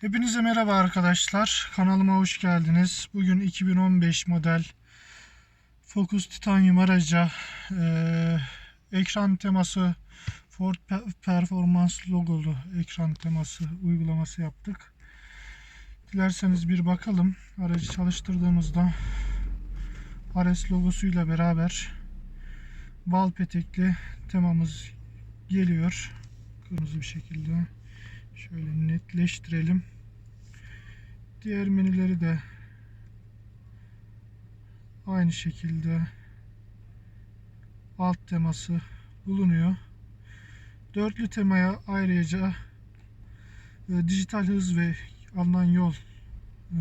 Hepinize merhaba arkadaşlar. Kanalıma hoş geldiniz. Bugün 2015 model Focus Titanium araca eee, ekran teması Ford Pe- Performance logolu ekran teması uygulaması yaptık. Dilerseniz bir bakalım. Aracı çalıştırdığımızda Ares logosuyla beraber bal petekli temamız geliyor. Kırmızı bir şekilde. Şöyle netleştirelim. Diğer menüleri de aynı şekilde alt teması bulunuyor. Dörtlü temaya ayrıca e, dijital hız ve alınan yol e,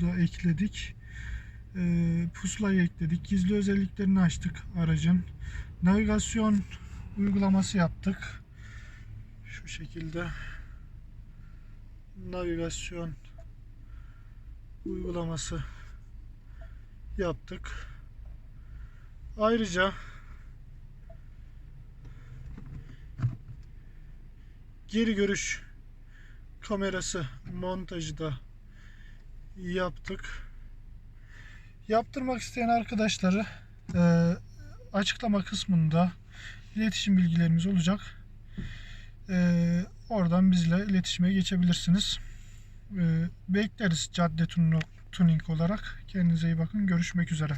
da ekledik. E, pusulayı ekledik. Gizli özelliklerini açtık aracın. Navigasyon uygulaması yaptık. Şu şekilde navigasyon uygulaması yaptık. Ayrıca geri görüş kamerası montajı da yaptık. Yaptırmak isteyen arkadaşları e, açıklama kısmında iletişim bilgilerimiz olacak. E, oradan bizle iletişime geçebilirsiniz. E, bekleriz Cadde Tuning olarak. Kendinize iyi bakın. Görüşmek üzere.